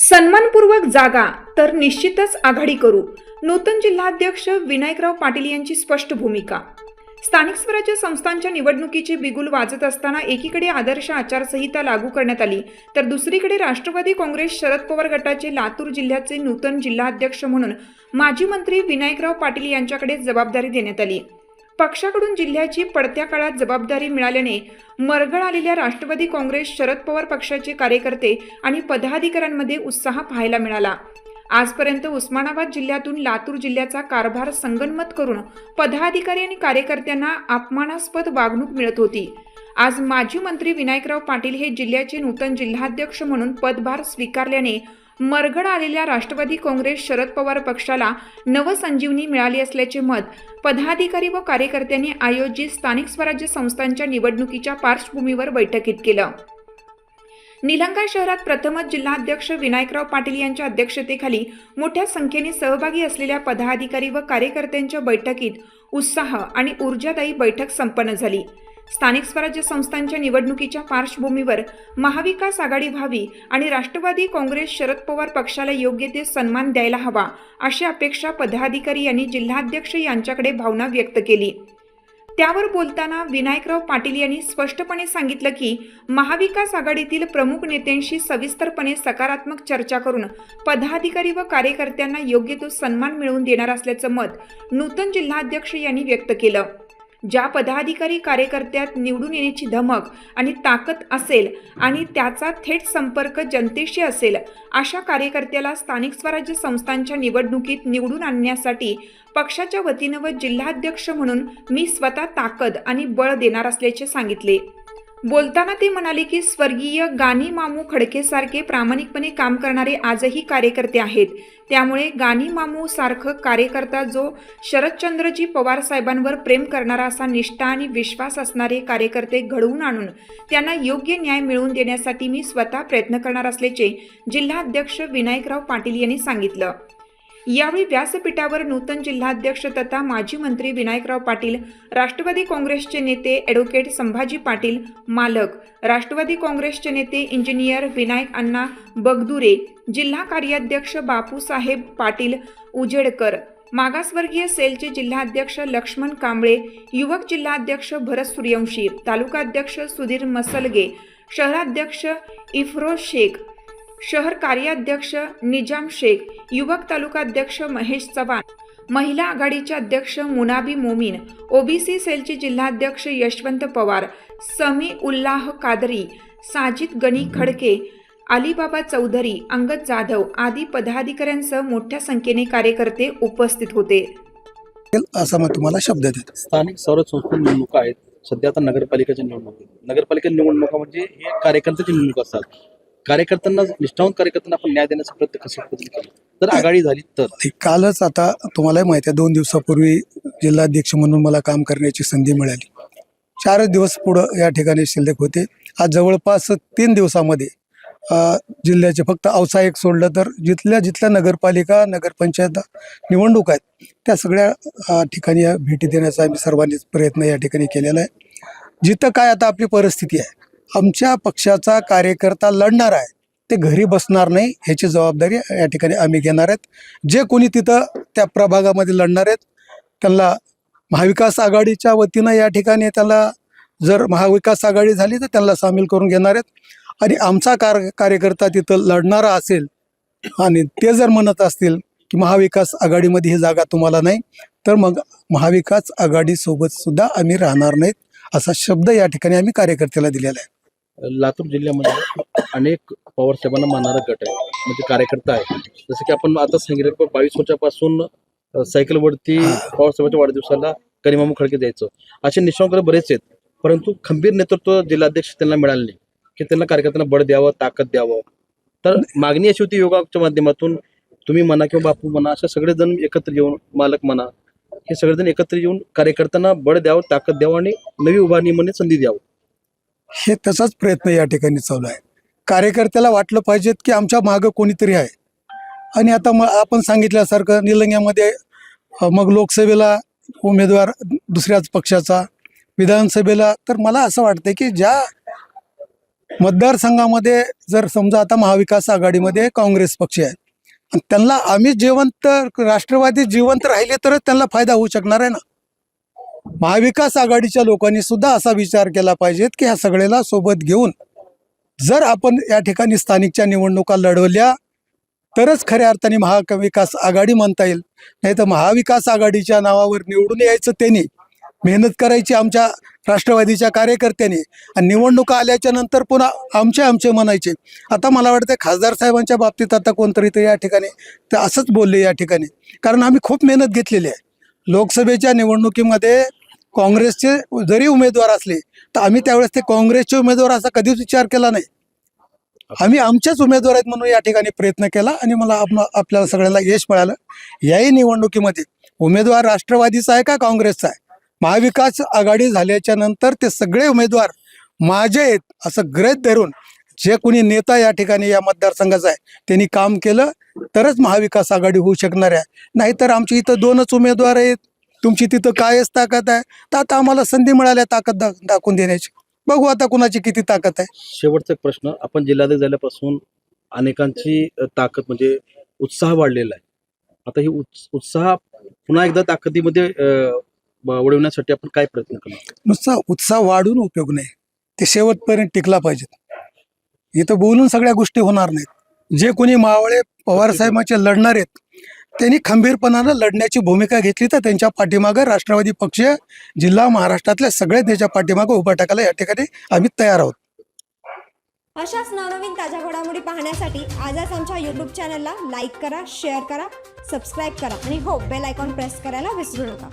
सन्मानपूर्वक जागा तर निश्चितच आघाडी करू. नूतन जिल्हाध्यक्ष विनायकराव पाटील यांची स्पष्ट भूमिका. स्थानिक स्वराज्य संस्थांच्या निवडणुकीचे बिगुल वाजत असताना एकीकडे आदर्श आचारसंहिता लागू करण्यात आली तर दुसरीकडे राष्ट्रवादी काँग्रेस शरद पवार गटाचे लातूर जिल्ह्याचे नूतन जिल्हाध्यक्ष म्हणून माजी मंत्री विनायकराव पाटील यांच्याकडे जबाबदारी देण्यात आली. पक्षाकडून जिल्ह्याची पडत्या काळात जबाबदारी मिळाल्याने मरगळ आलेल्या राष्ट्रवादी काँग्रेस शरद पवार पक्षाचे कार्यकर्ते आणि पदाधिकाऱ्यांमध्ये उत्साह पाहायला मिळाला. आजपर्यंत उस्मानाबाद जिल्ह्यातून लातूर जिल्ह्याचा कारभार संगनमत करून पदाधिकारी आणि कार्यकर्त्यांना अपमानास्पद वागणूक मिळत होती. आज माजी मंत्री विनायकराव पाटील हे जिल्ह्याचे नूतन जिल्हाध्यक्ष म्हणून पदभार स्वीकारल्याने मरगड आलेल्या राष्ट्रवादी काँग्रेस शरद पवार पक्षाला नवसंजीवनी मिळाली असल्याचे मत पदाधिकारी व कार्यकर्त्यांनी आयोजित स्थानिक स्वराज्य संस्थांच्या निवडणुकीच्या पार्श्वभूमीवर बैठकीत केलं. निलंगा शहरात प्रथमच जिल्हाध्यक्ष विनायकराव पाटील यांच्या अध्यक्षतेखाली मोठ्या संख्येने सहभागी असलेल्या पदाधिकारी व कार्यकर्त्यांच्या बैठकीत उत्साह आणि ऊर्जादायी बैठक संपन्न झाली. स्थानिक स्वराज्य संस्थांच्या निवडणुकीच्या पार्श्वभूमीवर महाविकास आघाडी व्हावी आणि राष्ट्रवादी काँग्रेस शरद पवार पक्षाला योग्य ते सन्मान द्यायला हवा अशी अपेक्षा पदाधिकारी यांनी जिल्हाध्यक्ष यांच्याकडे भावना व्यक्त केली. त्यावर बोलताना विनायकराव पाटील यांनी स्पष्टपणे सांगितलं की महाविकास आघाडीतील प्रमुख नेत्यांशी सविस्तरपणे सकारात्मक चर्चा करून पदाधिकारी व कार्यकर्त्यांना योग्य तो सन्मान मिळवून देणार असल्याचं मत नूतन जिल्हाध्यक्ष यांनी व्यक्त केलं. ज्या पदाधिकारी कार्यकर्त्यात निवडून येण्याची धमक आणि ताकद असेल आणि त्याचा थेट संपर्क जनतेशी असेल अशा कार्यकर्त्याला स्थानिक स्वराज्य संस्थांच्या निवडणुकीत निवडून आणण्यासाठी पक्षाच्या वतीनं व जिल्हाध्यक्ष म्हणून मी स्वतः ताकद आणि बळ देणार असल्याचे सांगितले. बोलताना ते म्हणाले की स्वर्गीय गाणी मामू खडकेसारखे प्रामाणिकपणे काम करणारे आजही कार्यकर्ते आहेत. त्यामुळे गाणी मामू सारखं कार्यकर्ता जो शरदचंद्रजी पवार साहेबांवर प्रेम करणारा असा निष्ठा आणि विश्वास असणारे कार्यकर्ते घडवून आणून त्यांना योग्य न्याय मिळवून देण्यासाठी मी स्वतः प्रयत्न करणार असल्याचे जिल्हाध्यक्ष विनायकराव पाटील यांनी सांगितलं. यावेळी व्यासपीठावर नूतन जिल्हाध्यक्ष तथा माजी मंत्री विनायकराव पाटील राष्ट्रवादी काँग्रेसचे नेते ॲडव्होकेट संभाजी पाटील मालक राष्ट्रवादी काँग्रेसचे नेते इंजिनियर विनायक अण्णा बगदुरे जिल्हा कार्याध्यक्ष बापूसाहेब पाटील उजेडकर मागासवर्गीय सेलचे जिल्हाध्यक्ष लक्ष्मण कांबळे युवक जिल्हाध्यक्ष भरत सूर्यवंशी तालुकाध्यक्ष सुधीर मसलगे शहराध्यक्ष इफ्रो शेख शहर कार्याध्यक्ष निजाम शेख युवक तालुकाध्यक्ष महेश चव्हाण महिला आघाडीचे अध्यक्ष मुनाबी मोमीन ओबीसी सेलचे जिल्हाध्यक्ष यशवंत पवार समी उल्लाह कादरी साजिद गणी खडके अलिबाबा चौधरी अंगद जाधव आदी पदाधिकाऱ्यांसह मोठ्या संख्येने कार्यकर्ते उपस्थित होते. असा मग तुम्हाला शब्द देतो स्थानिक स्वराज संस्था निवडणुका आहेत. सध्या आता नगरपालिकेच्या निवडणुका आहेत. नगरपालिका निवडणुका म्हणजे हे कार्यकर्त्याची निवडणूक असतात. कार्यकर्त्यांना निष्ठावंत कार्यकर्त्यांना आपण न्याय देण्याचा प्रयत्न कशा पद्धतीने केला जर आघाडी झाली तर? कालच आता तुम्हालाही माहिती आहे दोन दिवसापूर्वी जिल्हाध्यक्ष म्हणून मला काम करण्याची संधी मिळाली. चारच दिवस पुढं या ठिकाणी शिल्लक होते. आज जवळपास तीन दिवसामध्ये जिल्ह्याचे फक्त औसा सोडलं तर जिथल्या जिथल्या नगरपालिका नगरपंचायत निवडणूक आहेत त्या सगळ्या ठिकाणी भेटी देण्याचा आम्ही सर्वांनीच प्रयत्न या ठिकाणी केलेला आहे. जिथं काय आता आपली परिस्थिती आहे आमच्या पक्षाचा कार्यकर्ता लढणार आहे. ते घरी बसणार नाही ह्याची जबाबदारी या ठिकाणी आम्ही घेणार आहेत. जे कोणी तिथं त्या प्रभागामध्ये लढणार आहेत त्यांना महाविकास आघाडीच्या वतीनं या ठिकाणी त्याला जर महाविकास आघाडी झाली तर त्यांना सामील करून घेणार आहेत. आणि आमचा कार कार्यकर्ता तिथं लढणारा असेल आणि ते जर म्हणत असतील की महाविकास आघाडीमध्ये ही जागा तुम्हाला नाही तर मग महाविकास आघाडीसोबत सुद्धा आम्ही राहणार नाहीत असा शब्द या ठिकाणी आम्ही कार्यकर्त्याला दिलेला आहे. लातूर जिल्ह्यामध्ये अनेक पवार साहेबांना मानणारा गट आहे म्हणजे कार्यकर्ता आहे. जसं की आपण आता सांगितलं की बावीस वर्षापासून सायकलवरती पवार साहेबांच्या वाढदिवसाला कनिमामू खडके द्यायचं. असे निष्ठावंत बरेच आहेत परंतु खंबीर नेतृत्व जिल्हाध्यक्ष त्यांना मिळालं नाही की त्यांना कार्यकर्त्यांना बळ द्यावं ताकद द्यावं. तर मागणी अशी होती योगाच्या माध्यमातून तुम्ही म्हणा किंवा बापू म्हणा असे सगळेजण एकत्र येऊन मालक म्हणा हे सगळेजण एकत्र येऊन कार्यकर्त्यांना बळ द्यावं ताकद द्यावं आणि नवी उभारणीमध्ये संधी द्यावं. हे तसाच प्रयत्न या ठिकाणी चालू आहे. कार्यकर्त्याला वाटलं पाहिजेत की आमच्या मागं कोणीतरी आहे. आणि आता मग आपण सांगितल्यासारखं निलंग्यामध्ये मग लोकसभेला उमेदवार दुसऱ्याच पक्षाचा विधानसभेला तर मला असं वाटतं की ज्या मतदारसंघामध्ये जर समजा आता महाविकास आघाडीमध्ये काँग्रेस पक्ष आहे आणि त्यांना आम्ही जिवंत राष्ट्रवादी जिवंत राहिले तरच त्यांना फायदा होऊ शकणार आहे ना? महाविकास आघाडीच्या लोकांनी सुद्धा असा विचार केला पाहिजेत की ह्या सगळ्याला सोबत घेऊन जर आपण या ठिकाणी स्थानिकच्या निवडणुका लढवल्या तरच खऱ्या अर्थाने महाविकास आघाडी म्हणता येईल. नाही तर महाविकास आघाडीच्या नावावर निवडून यायचं त्यांनी मेहनत करायची आमच्या राष्ट्रवादीच्या कार्यकर्त्यांनी आणि निवडणुका आल्याच्यानंतर पुन्हा आमचे आमचे म्हणायचे. आता मला वाटतं खासदार साहेबांच्या बाबतीत आता कोणतरी ते या ठिकाणी ते असंच बोलले या ठिकाणी. कारण आम्ही खूप मेहनत घेतलेली आहे. लोकसभेच्या निवडणुकीमध्ये काँग्रेसचे जरी उमेदवार असले तर आम्ही त्यावेळेस ते काँग्रेसचे उमेदवार असा कधीच विचार केला नाही. आम्ही आमच्याच उमेदवार आहेत म्हणून या ठिकाणी प्रयत्न केला आणि मला आपल्याला सगळ्याला यश मिळालं. याही निवडणुकीमध्ये उमेदवार राष्ट्रवादीचा आहे का काँग्रेसचा आहे? महाविकास आघाडी झाल्याच्यानंतर ते सगळे उमेदवार माझे आहेत असं ग्रहित धरून जे कोणी नेता या ठिकाणी या मतदारसंघाचा आहे त्यांनी काम केलं तरच महाविकास आघाडी होऊ शकणार आहे. नाहीतर आमच्या इथं दोनच उमेदवार आहेत. तुमची तिथं कायच ताकद आहे? तर आता आम्हाला संधी मिळाल्या ताकद दा दाखवून देण्याची. बघू आता कुणाची किती ताकद आहे. शेवटचा प्रश्न आपण जिल्हाध्यक्ष झाल्यापासून अनेकांची ताकद म्हणजे उत्साह वाढलेला आहे. आता ही उत्स- उत्साह पुन्हा एकदा ताकदीमध्ये वळवण्यासाठी आपण काय प्रयत्न करणार? नुसता उत्साह वाढून उपयोग नाही. ते शेवटपर्यंत टिकला पाहिजेत इथं बोलून सगळ्या गोष्टी होणार नाहीत. जे कोणी मावळे पवार साहेबांचे लढणार आहेत त्यांनी खंबीरपणानं लढण्याची भूमिका घेतली तर त्यांच्या पाठीमागं राष्ट्रवादी पक्ष जिल्हा महाराष्ट्रातल्या सगळ्या त्याच्या पाठीमागं उभा टाकायला या ठिकाणी आम्ही तयार आहोत. अशाच नवनवीन ताज्या घडामोडी पाहण्यासाठी आजच आमच्या यूट्यूब चॅनलला लाईक करा शेअर करा सबस्क्राईब करा आणि हो बेल आयकॉन प्रेस करायला विसरू नका.